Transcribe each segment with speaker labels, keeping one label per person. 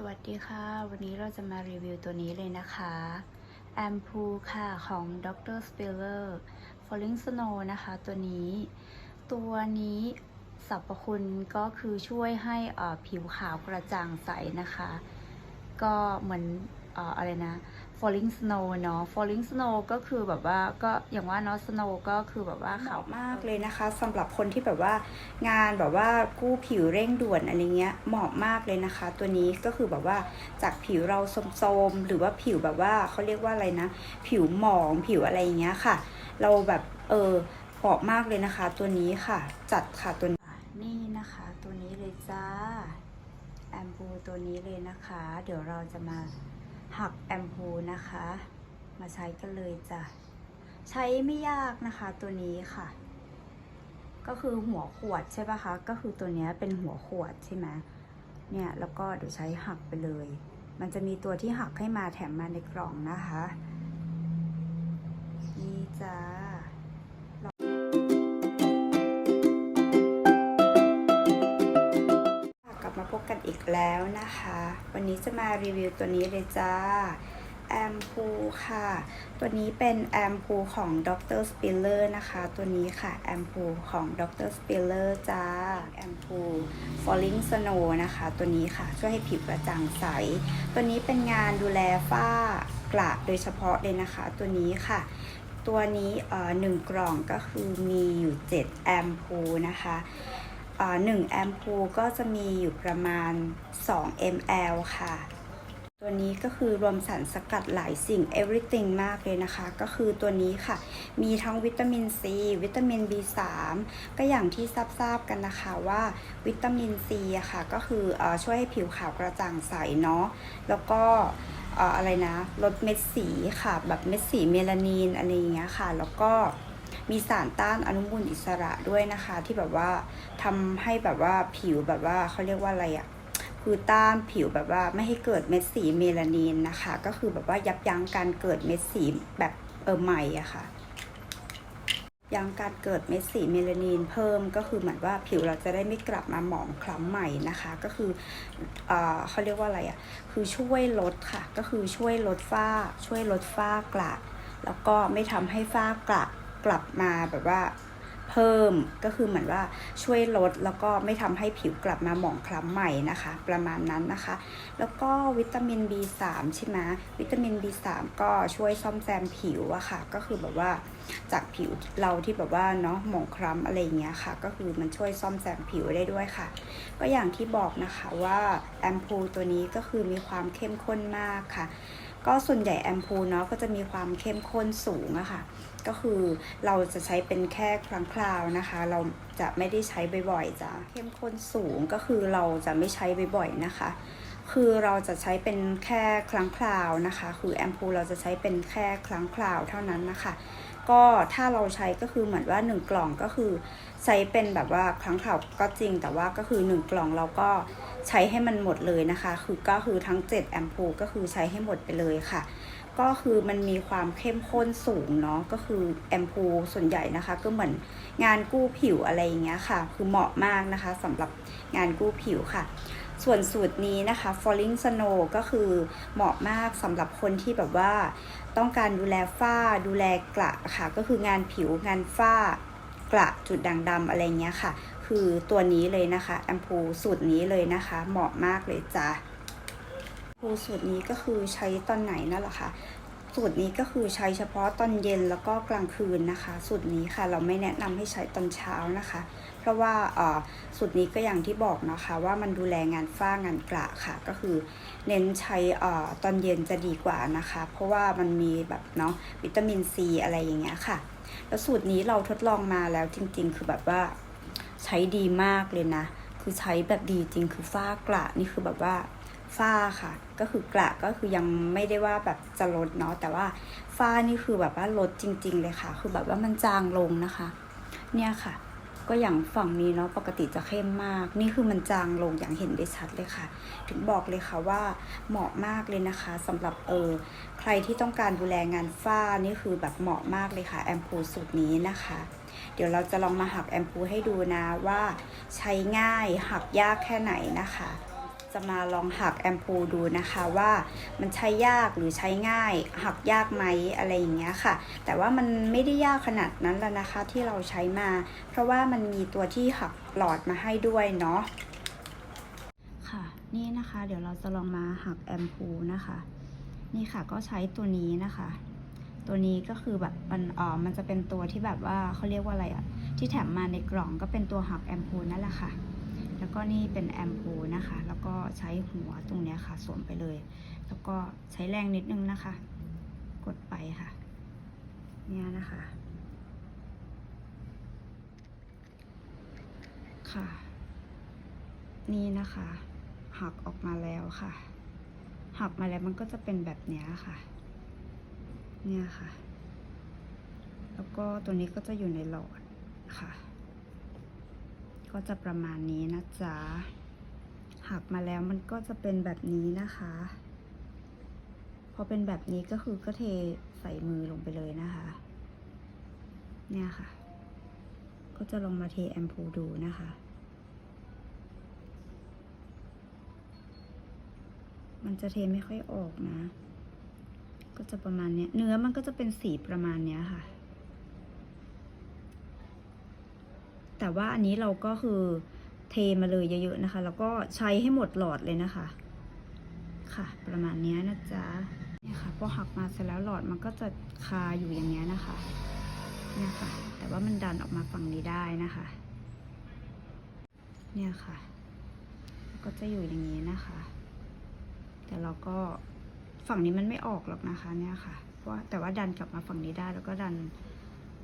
Speaker 1: สวัสดีค่ะ วันนี้เราจะมารีวิวตัวนี้เลยนะคะแอมพูค่ะ ของ Dr. Spiller Falling Snow นะคะ ตัวนี้ ตัวนี้สรรพคุณก็คือช่วยให้ออผิวขาวกระจ่างใสนะคะ ก็เหมือน อะไรนะ falling snow เนาะ falling snow ก็คือแบบว่าก็อย่างว่าเนาะ snow ก็คือแบบว่าขาว
Speaker 2: มากเลยนะคะสำหรับคนที่แบบว่างานแบบว่ากู้ผิวเร่งด่วนอะไรเงี้ยเหมาะมากเลยนะคะ ตัวนี้ก็คือแบบว่าจากผิวเราโทรมๆหรือว่าผิวแบบว่าเขาเรียกว่าอะไรนะ ผิวหมองผิวอะไรเงี้ยค่ะ เราแบบเออเหมาะมากเลยนะคะ ตัวนี้ค่ะ จัดค่ะตัวนี้
Speaker 1: นี่นะคะ ตัวนี้เลยจ้าแอมพูตัวนี้เลยนะคะ เดี๋ยวเราจะมา หักแอมพูนะคะ มาใช้กันเลยจ้ะ ใช้ไม่ยากนะคะตัวนี้ค่ะ ก็คือหัวขวดใช่ปะคะ ก็คือตัวนี้เป็นหัวขวดใช่ไหมเนี่ยแล้วก็เดี๋ยวใช้หักไปเลย มันจะมีตัวที่หักให้มาแถมมาในกล่องนะคะ นี่จ้า
Speaker 2: อีกแล้วนะคะ วันนี้จะมารีวิวตัวนี้เลยจ้าแอมพูค่ะ ตัวนี้เป็นแอมพูของ Dr. Spiller นะคะ ตัวนี้ค่ะแอมพูของ Dr. Spiller จ้าแอมพู Falling Snow นะคะ ตัวนี้ค่ะ ช่วยให้ผิวกระจ่างใส ตัวนี้เป็นงานดูแลฝ้ากระโดยเฉพาะเลยนะคะ ตัวนี้ค่ะ ตัวนี้เอ่อหนึ่งกล่องก็คือมีอยู่ 7 แอมพูนะคะ หนึ่งแอมพูก็จะมีอยู่ประมาณ 2 ml ค่ะ ตัวนี้ก็คือรวมสารสกัดหลายสิ่ง everything มากเลยนะคะ ก็คือตัวนี้ค่ะ มีทั้งวิตามินซีวิตามิน B3 ก็อย่างที่ทราบๆกันนะคะว่าวิตามินซีอะค่ะ ก็คืออช่วยให้ผิวขาวกระจ่างใสเนาะแล้วก็อะไรนะลดเม็ดสีค่ะ แบบเม็ดสีเมลานีนอะไรอย่างเงี้ยค่ะ แล้วก็ มีสารต้านอนุมูลอิสระด้วยนะคะ ที่แบบว่าทำให้แบบว่าผิวแบบว่าเขาเรียกว่าอะไรอะคือต้านผิวแบบว่าไม่ให้เกิดเม็ดสีเมลานีนนะคะ ก็คือแบบว่ายับยั้งการเกิดเม็ดสีแบบเออใหม่อะค่ะยั้งการเกิดเม็ดสีเมลานีนเพิ่มก็คือเหมือนว่าผิวเราจะได้ไม่กลับมาหมองคล้ำใหม่นะคะ ก็คือเอเขาเรียกว่าอะไรอะ่ะคือช่วยลดค่ะ ก็คือช่วยลดฝ้า ช่วยลดฝ้ากระแล้วก็ไม่ทำให้ฝ้ากระ กลับมาแบบว่าเพิ่มก็คือเหมือนว่าช่วยลดแล้วก็ไม่ทำให้ผิวกลับมาหมองคล้ำใหม่นะคะ ประมาณนั้นนะคะ แล้วก็วิตามิน B3 ใช่ไหมวิตามิน B3 ก็ช่วยซ่อมแซมผิวอะค่ะ ก็คือแบบว่าจากผิวเราที่แบบว่าเนาะหมองคล้ำอะไรอย่างเงี้ยค่ะ ก็คือมันช่วยซ่อมแซมผิวได้ด้วยค่ะ ก็อย่างที่บอกนะคะว่าแอมพูตัวนี้ก็คือมีความเข้มข้นมากค่ะ ก็ส่วนใหญ่แอมพูเนาะก็จะมีความเข้มข้นสูงอะค่ะ ก็คือเราจะใช้เป็นแค่ครั้งคราวนะคะ เราจะไม่ได้ใช้บ่อยๆจ้ะเข้มข้นสูงก็คือเราจะไม่ใช้บ่อยๆนะคะ คือเราจะใช้เป็นแค่ครั้งคราวนะคะ คือแอมพูเราจะใช้เป็นแค่ครั้งคราวเท่านั้นนะคะ ก็ถ้าเราใช้ก็คือเหมือนว่า 1 กล่องก็คือใช้เป็นแบบว่าครั้งคราวก็จริง แต่ว่าก็คือ 1 กล่องเราก็ใช้ให้มันหมดเลยนะคะ คือก็คือทั้ง 7 แอมพูก็คือใช้ให้หมดไปเลยค่ะ ก็คือมันมีความเข้มข้นสูงเนาะ ก็คือแอมพูส่วนใหญ่นะคะ ก็เหมือนงานกู้ผิวอะไรอย่างเงี้ยค่ะ คือเหมาะมากนะคะสำหรับงานกู้ผิวค่ะ ส่วนสูตรนี้นะคะ falling snow ก็คือเหมาะมากสำหรับคนที่แบบว่าต้องการดูแลฝ้าดูแลกระค่ะ ก็คืองานผิวงานฝ้ากระจุดด่างดำอะไรเงี้ยค่ะ คือตัวนี้เลยนะคะแอมพูสูตรนี้เลยนะคะ เหมาะมากเลยจ้ะแอมพูสูตรนี้ก็คือใช้ตอนไหนนั่นแหละค่ะสูตรนี้ก็คือใช้เฉพาะตอนเย็นแล้วก็กลางคืนนะคะ สูตรนี้ค่ะ เราไม่แนะนำให้ใช้ตอนเช้านะคะ เพราะว่าสูตรนี้ก็อย่างที่บอกนะคะว่ามันดูแลงานฝ้างานกระค่ะ ก็คือเน้นใช้ตอนเย็นจะดีกว่านะคะ เพราะว่ามันมีแบบเนาะวิตามินซีอะไรอย่างเงี้ยค่ะ แล้วสูตรนี้เราทดลองมาแล้วจริง ๆ คือแบบว่าใช้ดีมากเลยนะ คือใช้แบบดีจริงคือฝ้ากระนี่คือแบบว่าฝ้าค่ะ ก็คือกระก็คือยังไม่ได้ว่าแบบจะลดเนาะแต่ว่าฝ้านี่คือแบบว่าลดจริง ๆ เลยค่ะ คือแบบว่ามันจางลงนะคะ เนี่ยค่ะ ก็อย่างฝั่งนี้เนาะปกติจะเข้มมาก นี่คือมันจางลงอย่างเห็นได้ชัดเลยค่ะ ถึงบอกเลยค่ะว่าเหมาะมากเลยนะคะสำหรับเออใครที่ต้องการดูแลงานฝ้านี่คือแบบเหมาะมากเลยค่ะแอมพูสูตรนี้นะคะ เดี๋ยวเราจะลองมาหักแอมพูให้ดูนะว่า ใช้ง่ายหักยากแค่ไหนนะคะ จะมาลองหักแอมพูดูนะคะว่ามันใช้ยากหรือใช้ง่าย หักยากไหมอะไรอย่างเงี้ยค่ะ แต่ว่ามันไม่ได้ยากขนาดนั้นแล้วนะคะที่เราใช้มา เพราะว่ามันมีตัวที่หักหลอดมาให้ด้วยเนาะค่ะ นี่นะคะเดี๋ยวเราจะลองมาหักแอมพูนะคะ นี่ค่ะก็ใช้ตัวนี้นะคะ ตัวนี้ก็คือแบบมันอ๋อมันจะเป็นตัวที่แบบว่าเขาเรียกว่าอะไรอะที่แถมมาในกล่องก็เป็นตัวหักแอมพูนั่นแหละค่ะ แล้วก็นี่เป็นแอมพูนะคะ แล้วก็ใช้หัวตรงเนี้ยค่ะ สวมไปเลย แล้วก็ใช้แรงนิดนึงนะคะ กดไปค่ะ เนี่ยนะคะ ค่ะ นี่นะคะ หักออกมาแล้วค่ะ หักมาแล้วมันก็จะเป็นแบบเนี้ยค่ะ เนี่ยค่ะ แล้วก็ตัวนี้ก็จะอยู่ในหลอดค่ะ ก็จะประมาณนี้นะจ๊ะ หักมาแล้วมันก็จะเป็นแบบนี้นะคะ พอเป็นแบบนี้ก็คือก็เทใส่มือลงไปเลยนะคะ เนี่ยค่ะ ก็จะลองมาเทแอมพูดูนะคะ มันจะเทไม่ค่อยออกนะ ก็จะประมาณเนี้ย เนื้อมันก็จะเป็นสีประมาณเนี้ยค่ะ แต่ว่าอันนี้เราก็คือเทมาเลยเยอะๆนะคะ แล้วก็ใช้ให้หมดหลอดเลยนะคะ ค่ะ ประมาณนี้นะจ๊ะเนี่ยค่ะพอหักมาเสร็จแล้วหลอดมันก็จะคาอยู่อย่างเงี้ยนะคะเนี่ยค่ะ แต่ว่ามันดันออกมาฝั่งนี้ได้นะคะ เนี่ยค่ะ ก็จะอยู่อย่างนี้นะคะ แต่เราก็ฝั่งนี้มันไม่ออกหรอกนะคะ เนี่ยค่ะ เพราะว่าแต่ว่าดันกลับมาฝั่งนี้ได้แล้วก็ดัน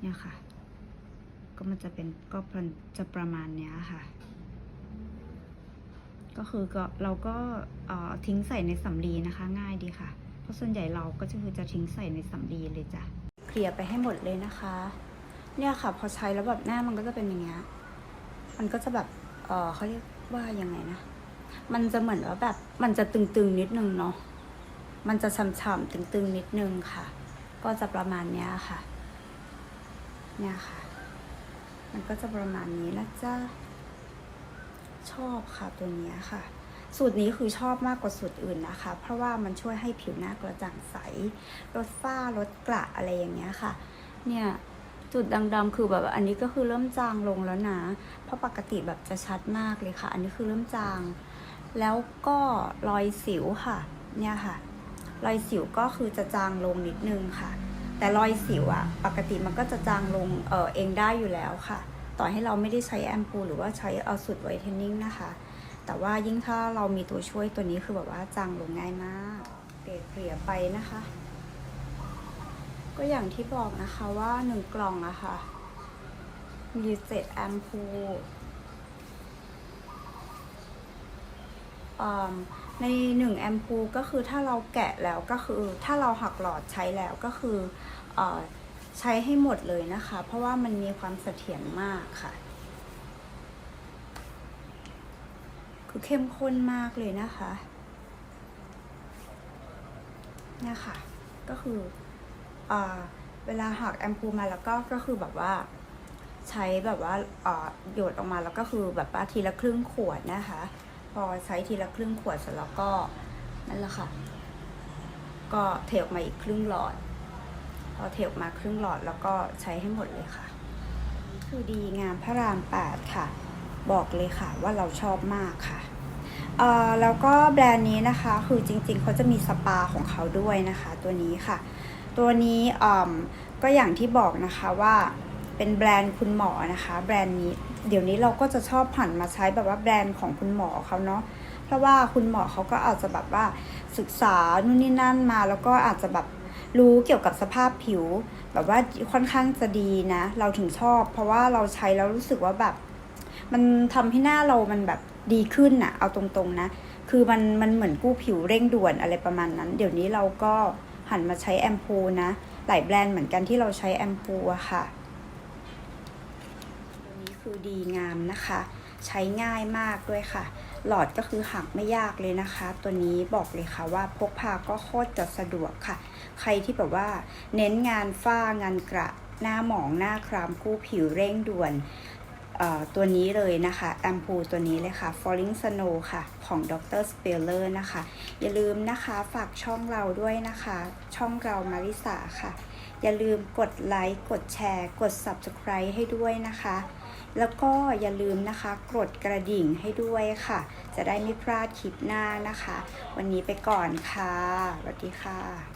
Speaker 2: เนี่ยค่ะ ก็มันจะเป็นก็จะประมาณเนี้ยค่ะ ก็คือก็เราก็เอ่อทิ้งใส่ในสำลีนะคะ ง่ายดีค่ะ เพราะส่วนใหญ่เราก็จะคือจะทิ้งใส่ในสำลีเลยจ้ะเคลียร์ไปให้หมดเลยนะคะ เนี่ยค่ะ พอใช้แล้วแบบหน้ามันก็จะเป็นอย่างเงี้ยมันก็จะแบบเออเขาเรียกว่ายังไงนะมันจะเหมือนว่าแบบมันจะตึงๆนิดนึงเนาะมันจะฉ่ำๆตึงๆนิดนึงค่ะ ก็จะประมาณเนี้ยค่ะ เนี่ยค่ะ มันก็จะประมาณนี้นะจ๊ะชอบค่ะตัวนี้ค่ะ สูตรนี้คือชอบมากกว่าสูตรอื่นนะคะ เพราะว่ามันช่วยให้ผิวหน้ากระจ่างใส ลดฝ้า ลดกระอะไรอย่างเงี้ยค่ะ เนี่ยจุดดำๆคือแบบอันนี้ก็คือเริ่มจางลงแล้วนะ เพราะปกติแบบจะชัดมากเลยค่ะ อันนี้คือเริ่มจาง แล้วก็รอยสิวค่ะ เนี่ยค่ะ รอยสิวก็คือจะจางลงนิดนึงค่ะ แต่รอยสิวอะปกติมันก็จะจางลงเออเองได้อยู่แล้วค่ะ ต่อให้เราไม่ได้ใช้แอมพูหรือว่าใช้เอาสูตรไวท์เทนนิ่งนะคะ แต่ว่ายิ่งถ้าเรามีตัวช่วยตัวนี้คือแบบว่าจางลงง่ายมากเกลี่ยไปนะคะ ก็อย่างที่บอกนะคะว่าหนึ่งกล่องอะค่ะมีเจ็ดแอมพูลอืม ในหนึ่งแอมพูก็คือถ้าเราแกะแล้วก็คือถ้าเราหักหลอดใช้แล้วก็คืออใช้ให้หมดเลยนะคะ เพราะว่ามันมีความเสถียรมากค่ะ คือเข้มข้นมากเลยนะคะเนี่ยค่ะ ก็คือเอ่อเวลาหักแอมพูมาแล้วก็ก็คือแบบว่าใช้แบบว่าหยดออกมาแล้วก็คือแบบว่าทีละครึ่งขวดนะคะ พอใช้ทีละครึ่งขวดเสร็จแล้วก็นั่นแหละค่ะ ก็เทออกมาอีกครึ่งหลอดพอเทออกมาครึ่งหลอดแล้วก็ใช้ให้หมดเลยค่ะ คือดีงามพระรามแปดค่ะ บอกเลยค่ะว่าเราชอบมากค่ะเอ่อแล้วก็แบรนด์นี้นะคะ คือจริงๆเขาจะมีสปาของเขาด้วยนะคะ ตัวนี้ค่ะ ตัวนี้อ่อก็อย่างที่บอกนะคะว่า เป็นแบรนด์คุณหมอนะคะ แบรนด์นี้เดี๋ยวนี้เราก็จะชอบผันมาใช้แบบว่าแบรนด์ของคุณหมอเขาเนาะเพราะว่าคุณหมอเขาก็อาจจะแบบว่าศึกษานู่นนี่นั่นมา แล้วก็อาจจะแบบรู้เกี่ยวกับสภาพผิว แบบว่าค่อนข้างจะดีนะ เราถึงชอบ เพราะว่าเราใช้แล้วรู้สึกว่าแบบ มันทำให้หน้าเรามันแบบดีขึ้นน่ะเอาตรงๆนะ คือมันมันเหมือนกู้ผิวเร่งด่วนอะไรประมาณนั้น เดี๋ยวนี้เราก็หันมาใช้แอมพูนะ หลายแบรนด์เหมือนกันที่เราใช้แอมพูอะค่ะ คือดีงามนะคะ ใช้ง่ายมากด้วยค่ะ หลอดก็คือหักไม่ยากเลยนะคะ ตัวนี้บอกเลยค่ะว่าพกพาก็โคตรจะสะดวกค่ะ ใครที่แบบว่า เน้นงานฝ้างานกระหน้าหมองหน้าครามกู้ผิวเร่งด่วนตัวนี้เลยนะคะแอมพูตัวนี้เลยค่ะ Falling Snow ค่ะ ของ Dr. Speller นะคะ อย่าลืมนะคะฝากช่องเราด้วยนะคะ ช่องเรามาริสาค่ะ อย่าลืมกดไลค์ กดแชร์ กด Subscribe ให้ด้วยนะคะ แล้วก็อย่าลืมนะคะ กดกระดิ่งให้ด้วยค่ะ จะได้ไม่พลาดคลิปหน้านะคะ วันนี้ไปก่อนค่ะสวัสดีค่ะ